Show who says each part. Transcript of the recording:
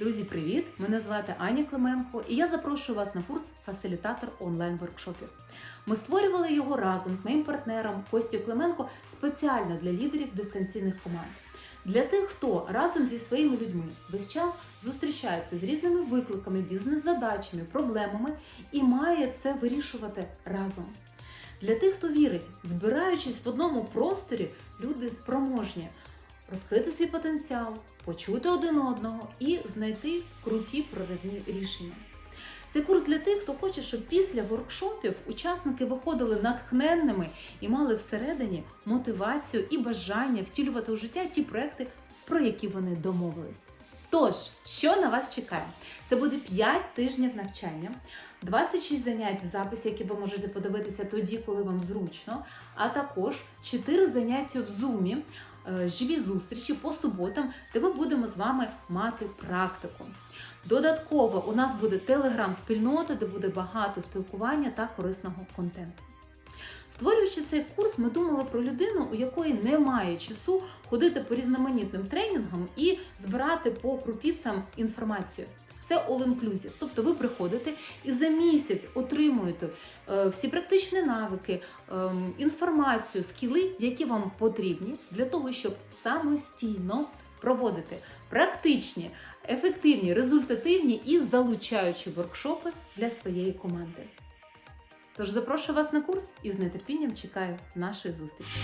Speaker 1: Друзі, привіт! Мене звати Аня Клименко, і я запрошую вас на курс Фасилітатор онлайн-воркшопів. Ми створювали його разом з моїм партнером Костю Клименко спеціально для лідерів дистанційних команд. Для тих, хто разом зі своїми людьми весь час зустрічається з різними викликами, бізнес-задачами, проблемами і має це вирішувати разом. Для тих, хто вірить, збираючись в одному просторі, люди спроможні розкрити свій потенціал, почути один одного і знайти круті проривні рішення. Це курс для тих, хто хоче, щоб після воркшопів учасники виходили натхненними і мали всередині мотивацію і бажання втілювати у життя ті проекти, про які вони домовились. Тож, що на вас чекає? Це буде 5 тижнів навчання, 26 занять в записі, які ви можете подивитися тоді, коли вам зручно, а також 4 заняття в зумі, е, живі зустрічі по суботам, де ми будемо з вами мати практику. Додатково у нас буде телеграм-спільнота, де буде багато спілкування та корисного контенту. Створюючи цей курс, ми думали про людину, у якої немає часу ходити по різноманітним тренінгам і збирати по крупіцям інформацію. Це all-inclusive. Тобто ви приходите і за місяць отримуєте е, всі практичні навики, е, інформацію, скіли, які вам потрібні для того, щоб самостійно проводити практичні, ефективні, результативні і залучаючі воркшопи для своєї команди. Тож запрошую вас на курс і з нетерпінням чекаю нашої зустрічі.